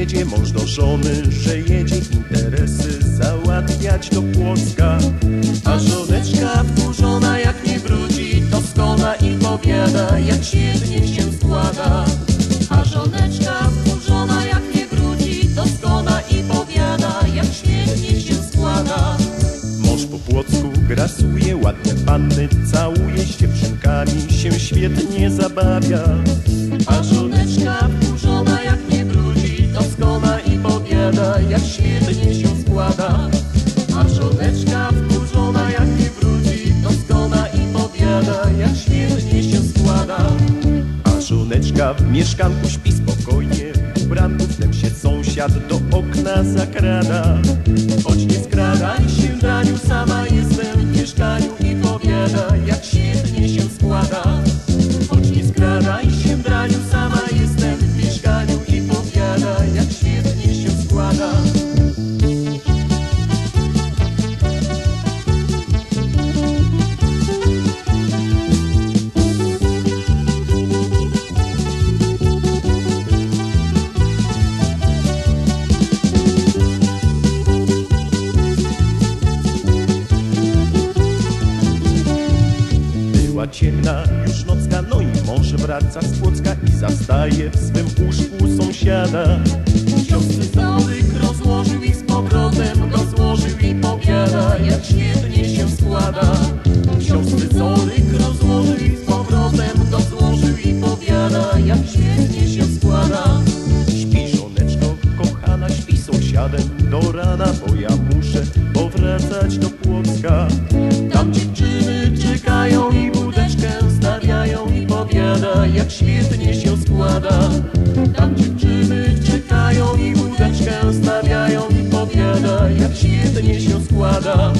jedzie mąż do żony, że jedzie interesy załatwiać do Płocka. A żoneczka wkurzona jak nie wróci, to skona i powiada, jak świetnie się składa. A żoneczka wkurzona jak nie wróci, to skona i powiada, jak świetnie się składa. Mąż po Płocku grasuje ładne panny, całuje z dziewczynkami, się świetnie zabawia. A żoneczka świetnie się składa. A żoneczka wkurzona jak nie wróci, to skona i powiada, jak świetnie się składa. A żoneczka w mieszkanku śpi spokojnie, ubranku wtem się sąsiad do okna zakrada. Choć nie skradaj się, Daniu, sama jestem w Była ciemna już nocka, no i mąż wraca z Płocka i zastaje w swym łóżku sąsiada. Wziął scyzoryk, rozłożył i z powrotem go złożył i powiada, jak świetnie się składa. Wziął scyzoryk, rozłożył i z powrotem go złożył i powiada, jak świetnie się składa. Śpi żoneczko, kochana, śpi sąsiadem do rana, bo ja muszę powracać do Płocka. Świetnie się składa. Tam dziewczyny czekają i wódeczkę stawiają i powiada, jak świetnie się składa.